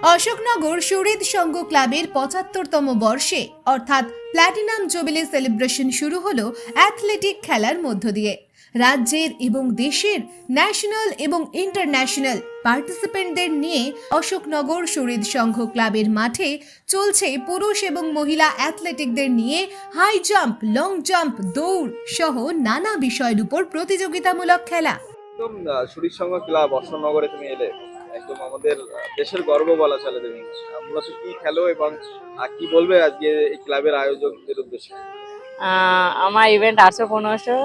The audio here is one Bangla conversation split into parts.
অশোকনগর শরীদ সংঘ ক্লাবের পঁচাত্তরতম বর্ষে অর্থাৎ প্ল্যাটিনাম জুবিলি সেলিব্রেশন শুরু হলো অ্যাথলেটিক খেলার মধ্য দিয়ে। রাজ্যের এবং দেশের ন্যাশনাল এবং ইন্টারন্যাশনাল পার্টিসিপেন্টদের নিয়ে অশোকনগর শরীদ সংঘ ক্লাবের মাঠে চলছে পুরুষ এবং মহিলা অ্যাথলেটিকদের নিয়ে হাই জাম্প লং জাম্প দৌড় সহ নানা বিষয়ের উপর প্রতিযোগিতামূলক খেলা। আহ, সুরির ক্লাব অশোকনগরে তুমি এলে। একদম আমাদের দেশের গর্ব বলা চলে তুমি। মূলত কি খেলো এবং কি বলবে আজকে এই ক্লাবের আয়োজকদের উদ্দেশ্যে? আমার ইভেন্ট আটশো পনেরোশো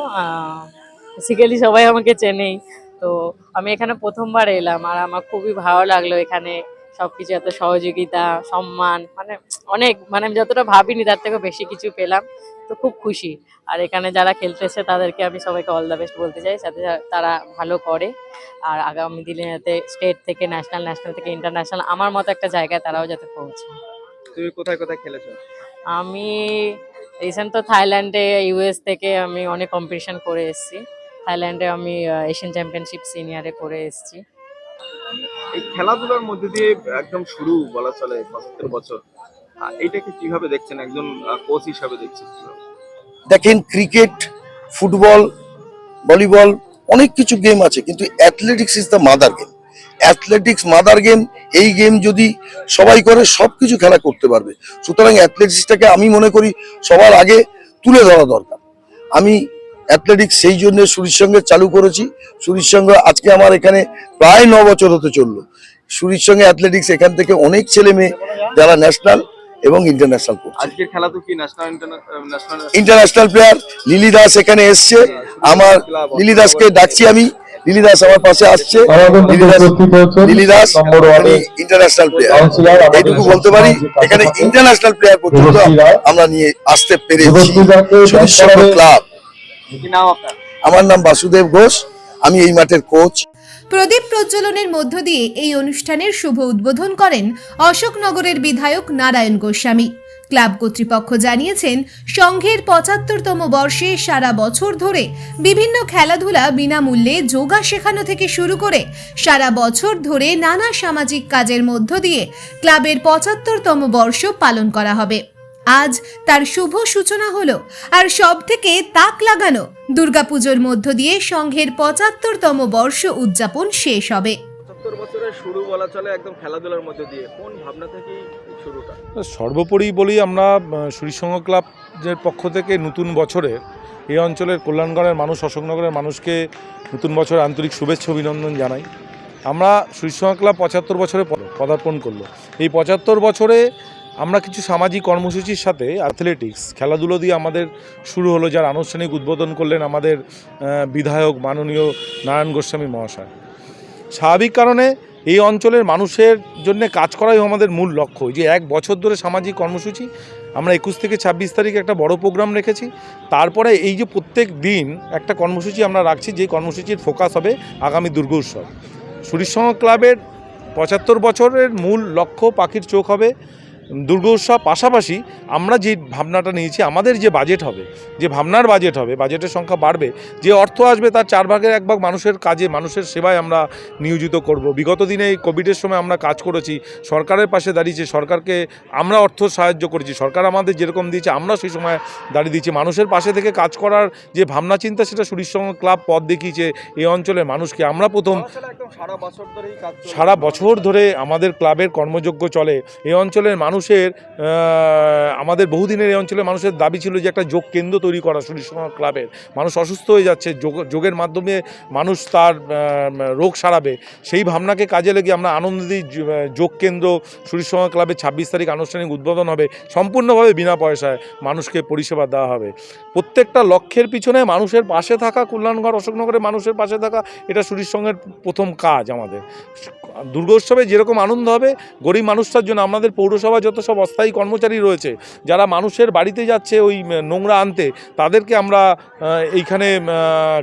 বেসিক্যালি সবাই আমাকে চেনেই। তো আমি এখানে প্রথমবার এলাম আর আমার খুবই ভালো লাগল এখানে। সবকিছু এত সহযোগিতা সম্মান মানে অনেক মানে আমি যতটা ভাবিনি তার থেকে বেশি কিছু পেলাম। তো খুব খুশি। আর এখানে যারা খেলতেছে তাদেরকে আমি সবাইকে অল দ্য বেস্ট বলতে চাই সাথে সাথে তারা ভালো করে। আর আগামী দিনে যাতে স্টেট থেকে ন্যাশনাল ন্যাশনাল থেকে ইন্টারন্যাশনাল আমার মতো একটা জায়গায় তারাও যাতে পৌঁছে। তুমি কোথায় কোথায় খেলেছো? আমি রিসেন্ট তো থাইল্যান্ডে ইউএস থেকে আমি অনেক কম্পিটিশন করে এসেছি। থাইল্যান্ডে আমি এশিয়ান চ্যাম্পিয়নশিপ সিনিয়রে করে এসেছি। এই খেলাধুলার মধ্যে দিয়ে একদম শুরু বলা চলে পঁচাত্তর বছর আহ, এইটাকে কীভাবে দেখছেন? একজন কোচ হিসাবে দেখছেন দেখেন ক্রিকেট ফুটবল ভলিবল অনেক কিছু গেম আছে কিন্তু athletics is the mother game athletics mother game এই গেম যদি সবাই করে সব কিছু খেলা করতে পারবে। সুতরাং অ্যাথলেটিক্সটাকে আমি মনে করি সবার আগে তুলে ধরা দরকার। আমি অ্যাথলেটিক্স সেই জন্য সুরির সঙ্গে চালু করেছি। সুরির সঙ্গে আজকে আমার এখানে প্রায় ন বছর হতে চলল। সুরির সঙ্গে অ্যাথলেটিক্স এখান থেকে অনেক ছেলে মেয়ে যারা ন্যাশনাল এবং ইন্টারন্যাশনাল খেলা তো কি? National national? International player Lily Das এখানে এসছে। আমার লিলি দাসকে ডাকছি আমি। লিলি দাস আমার পাশে আসছে। Lily Das international player. এইটুকু বলতে পারি এখানে ইন্টারন্যাশনাল প্লেয়ার পর্যন্ত আমরা নিয়ে আসতে পেরেছি। ক্লাব। আমার নাম বাসুদেব ঘোষ আমি এই মাঠের কোচ প্রদীপ প্রজ্বলনের মধ্য দিয়ে এই অনুষ্ঠানের শুভ উদ্বোধন করেন অশোকনগরের বিধায়ক নারায়ণ গোস্বামী। ক্লাব কর্তৃপক্ষ জানিয়েছেন সংঘের পঁচাত্তরতম বর্ষে সারা বছর ধরে বিভিন্ন খেলাধুলা বিনামূল্যে যোগা শেখানো থেকে শুরু করে সারা বছর ধরে নানা সামাজিক কাজের মধ্য দিয়ে ক্লাবের পঁচাত্তরতম বর্ষ পালন করা হবে। আজ তার শুভ সূচনা হলো আর সব থেকে তাক লাগানো দুর্গাপুজোর মধ্য দিয়ে সংঘের পঁচাত্তরতম বর্ষ উদযাপন শেষ হবে। বছরের শুরু বলা চলে একদম খেলাধুলার মধ্যে দিয়ে। কোন ভাবনা থেকে শুরুটা? সর্বোপরি বলি আমরা সুরিসংঘ ক্লাবের পক্ষ থেকে নতুন বছরে এই অঞ্চলের কল্যাণগড়ের মানুষ অশোকনগরের মানুষকে নতুন বছর আন্তরিক শুভেচ্ছা অভিনন্দন জানাই। আমরা সুরিসংঘ ক্লাব পঁচাত্তর বছরে পদ- পদার্পণ করল। এই পঁচাত্তর বছরে আমরা কিছু সামাজিক কর্মসূচির সাথে অ্যাথলেটিক্স খেলাধুলো দিয়ে আমাদের শুরু হলো, যার আনুষ্ঠানিক উদ্বোধন করলেন আমাদের বিধায়ক মাননীয় নারায়ণ গোস্বামী মহাশয়। স্বাভাবিক কারণে এই অঞ্চলের মানুষের জন্য কাজ করাই আমাদের মূল লক্ষ্য। যে এক বছর ধরে সামাজিক কর্মসূচি, আমরা একুশ থেকে ছাব্বিশ তারিখে একটা বড় প্রোগ্রাম রেখেছি। তারপরে এই যে প্রত্যেক দিন একটা কর্মসূচি আমরা রাখছি যে কর্মসূচির ফোকাস হবে আগামী দুর্গা উৎসব। সুরিসংঘ ক্লাবের পঁচাত্তর বছরের মূল লক্ষ্য পাখির চোখ হবে। দুর্গা উৎসব পাশাপাশি আমরা যে ভাবনাটা নিয়েছি আমাদের যে বাজেট হবে যে ভাবনার বাজেট হবে বাজেটের সংখ্যা বাড়বে যে অর্থ আসবে তার চার ভাগের এক ভাগ মানুষের কাজে মানুষের সেবায় আমরা নিয়োজিত করব। বিগত দিনে এই কোভিডের সময় আমরা কাজ করেছি সরকারের পাশে দাঁড়িয়েছি সরকারকে আমরা অর্থ সাহায্য করেছি সরকার আমাদের যেরকম দিয়েছে আমরা সেই সময় দাঁড়িয়ে দিয়েছি। মানুষের পাশে থেকে কাজ করার যে ভাবনা চিন্তা সেটা সুরিসংঘ ক্লাব পথ দেখিয়েছে এই অঞ্চলের মানুষকে। আমরা প্রথম সারা বছর ধরেই সারা বছর ধরে আমাদের ক্লাবের কর্মযোগ্য চলে। এই অঞ্চলের মানুষের আমাদের বহুদিনের এই অঞ্চলের মানুষের দাবি ছিল যে একটা যোগ কেন্দ্র তৈরি করা সুরিসংঘ ক্লাবের। মানুষ অসুস্থ হয়ে যাচ্ছে, যোগ, যোগের মাধ্যমে মানুষ তার রোগ সারাবে। সেই ভাবনাকে কাজে লেগে আমরা আনন্দী যোগ কেন্দ্র সুরিসংঘ ক্লাবের ছাব্বিশ তারিখ আনুষ্ঠানিক উদ্বোধন হবে। সম্পূর্ণভাবে বিনা পয়সায় মানুষকে পরিষেবা দেওয়া হবে। প্রত্যেকটা লক্ষ্যের পিছনে মানুষের পাশে থাকা, কল্যাণগড়, অশোকনগরের মানুষের পাশে থাকা, এটা সুরিসংঘের প্রথম কাজ আমাদের। দুর্গোৎসবে যেরকম আনন্দ হবে, গরিব মানুষটার জন্য আমাদের পৌরসভা যত সব অস্থায়ী কর্মচারী রয়েছে, যারা মানুষের বাড়িতে যাচ্ছে ওই নোংরা আনতে, তাদেরকে আমরা এইখানে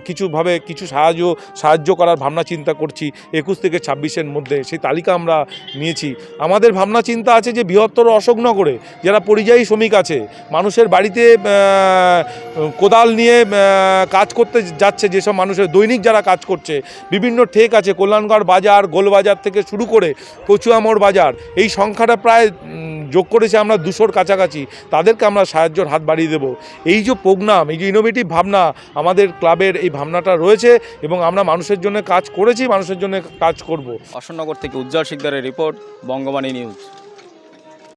কিছুভাবে কিছু সাহায্য সাহায্য করার ভাবনা চিন্তা করছি। একুশ থেকে ছাব্বিশের মধ্যে সেই তালিকা আমরা নিয়েছি। আমাদের ভাবনা চিন্তা আছে যে বৃহত্তর অশোকনগরে যারা পরিযায়ী শ্রমিক আছে, মানুষের বাড়িতে কোদাল নিয়ে কাজ করতে যাচ্ছে যেসব মানুষের দৈনিক যারা কাজ করছে, বিভিন্ন ঠেক আছে, কল্যাণগড় বাজার, গোলবাজার থেকে শুরু করে কচুয়ামোড় বাজার, এই সংখ্যাটা প্রায় যোগ করেছে আমরা দুশোর কাছাকাছি, তাদেরকে আমরা সাহায্যর হাত বাড়িয়ে দেব। এই যে প্রোগ্রাম, এই যে ইনোভেটিভ ভাবনা, আমাদের ক্লাবের এই ভাবনাটা রয়েছে এবং আমরা মানুষের জন্য কাজ করেছি, মানুষের জন্য কাজ করব। অশোকনগর থেকে উজ্জ্বল শিকদারের রিপোর্ট, বঙ্গবাণী নিউজ।